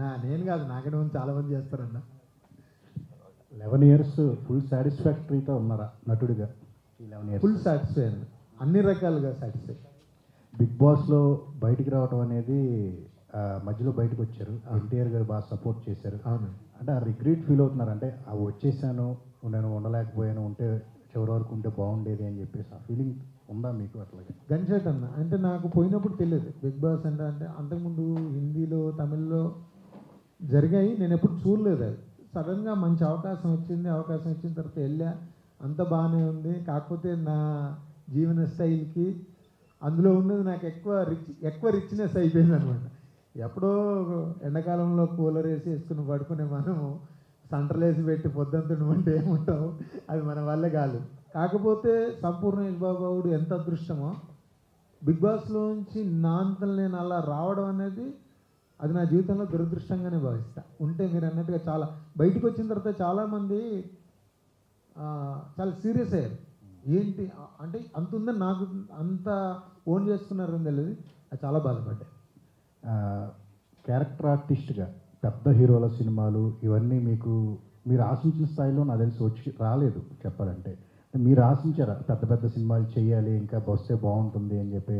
నేను కాదు నాకంటే ముందు చాలా మంది చేస్తారన్న. లెవెన్ ఇయర్స్ ఫుల్ సాటిస్ఫాక్టరీతో ఉన్నారా నటుడిగా? ఈ లెవెన్ ఇయర్స్. ఫుల్ సాటిస్ఫై అన్న అన్ని రకాలుగా సాటిస్ఫై. బిగ్ బాస్లో బయటికి రావడం అనేది ఆ, మధ్యలో బయటకు వచ్చారు. ఎన్టీఆర్ గారు బాగా సపోర్ట్ చేశారు. అవును. అంటే ఆ రిగ్రెట్ ఫీల్ అవుతున్నారు. అంటే ఆ వచ్చేసాను నేను ఉండలేకపోయాను ఉంటే చివరి వరకు ఉంటే బాగుండేది అని చెప్పేసి ఆ ఫీలింగ్ ఉందా మీకు అట్లాగే? గన్షాట్ అన్న. అంటే నాకు పోయినప్పుడు తెలియదు. బిగ్ బాస్ అంటే అంటే అంతకుముందు హిందీలో తమిళ్ళో జరిగాయి. నేను ఎప్పుడు చూడలేదు అది. సడన్గా మంచి అవకాశం వచ్చింది. అవకాశం వచ్చిన తర్వాత వెళ్ళా. అంత బాగానే ఉంది. కాకపోతే నా జీవన స్టైల్కి అందులో ఉన్నది నాకు ఎక్కువ రిచ్ ఎక్కువ రిచ్నెస్ అయిపోయింది అనమాట ఎప్పుడో ఎండాకాలంలో కూలర్ వేసి వేసుకుని పడుకునే మనము సంటలు వేసి పెట్టి పొద్దుంతుడు అంటే ఏముంటావు? అది మన వల్లే కాదు. కాకపోతే సంపూర్ణ బాబుడు ఎంత అదృష్టమో బిగ్ బాస్లోంచి నా అంతలు నేను అలా రావడం అనేది అది నా జీవితంలో దురదృష్టంగానే భావిస్తా. ఉంటే మీరు అన్నట్టుగా చాలా బయటకు వచ్చిన తర్వాత చాలామంది చాలా సీరియస్ అయ్యారు. ఏంటి అంటే అంత ఉందని నాకు అంత ఓన్ చేస్తున్నారని తెలియదు అది చాలా బాధపడ్డాయి క్యారెక్టర్ ఆర్టిస్ట్గా పెద్ద హీరోల సినిమాలు ఇవన్నీ మీకు మీరు ఆశించిన స్థాయిలో నాకు తెలిసి వచ్చి రాలేదు చెప్పాలంటే. మీరు ఆశించారా పెద్ద పెద్ద సినిమాలు చేయాలి ఇంకా వస్తే బాగుంటుంది అని చెప్పి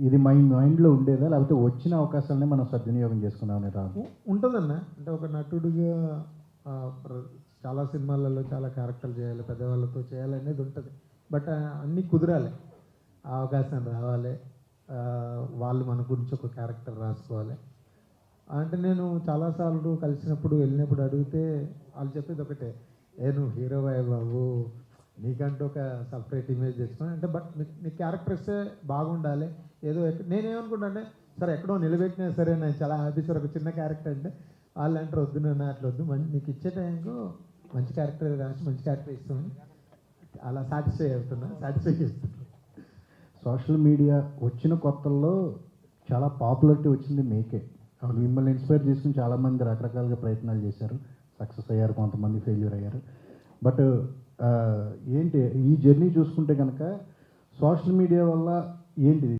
ఇది మై మైండ్లో ఉండేదా? లేకపోతే వచ్చిన అవకాశాలనే మనం సద్వినియోగం చేసుకున్నామని రా ఉంటుందన్న. అంటే ఒక నటుడిగా ప్ర- చాలా సినిమాలలో చాలా క్యారెక్టర్లు చేయాలి పెద్దవాళ్ళతో చేయాలి అనేది ఉంటుంది బట్ అన్నీ కుదరాలి. ఆ అవకాశం రావాలి. వాళ్ళు మన గురించి ఒక క్యారెక్టర్ రాసుకోవాలి. అంటే నేను చాలాసార్లు కలిసినప్పుడు వెళ్ళినప్పుడు అడిగితే వాళ్ళు చెప్పేది ఒకటే. ఏ నువ్వు హీరో బాబు. నీకంటూ ఒక సపరేట్ ఇమేజ్ తెచ్చుకొని అంటే బట్ నీ నీ క్యారెక్టర్ ఇస్తే బాగుండాలి. ఏదో నేనేమనుకుంటా అంటే సరే ఎక్కడో నిలబెట్టినా సరే నేను చాలా హ్యాపీ సార్ ఒక చిన్న క్యారెక్టర్ అంటే వాళ్ళు అంటారు వద్దు నన్ను అట్లా వద్దు. మంచి నీకు ఇచ్చే టైంకు మంచి క్యారెక్టర్ రాసి మంచి క్యారెక్టర్ ఇస్తామని అలా సాటిస్ఫై అవుతున్నా సాటిస్ఫై చేస్తున్నా. సోషల్ మీడియా వచ్చిన కొత్తల్లో చాలా పాపులారిటీ వచ్చింది మీకే. మిమ్మల్ని ఇన్స్పైర్ చేసుకుని చాలామంది రకరకాలుగా ప్రయత్నాలు చేశారు. సక్సెస్ అయ్యారు కొంతమంది ఫెయిల్యూర్ అయ్యారు. బట్ ఏంటి ఈ జర్నీ చూసుకుంటే కనుక సోషల్ మీడియా వల్ల ఏంటిది?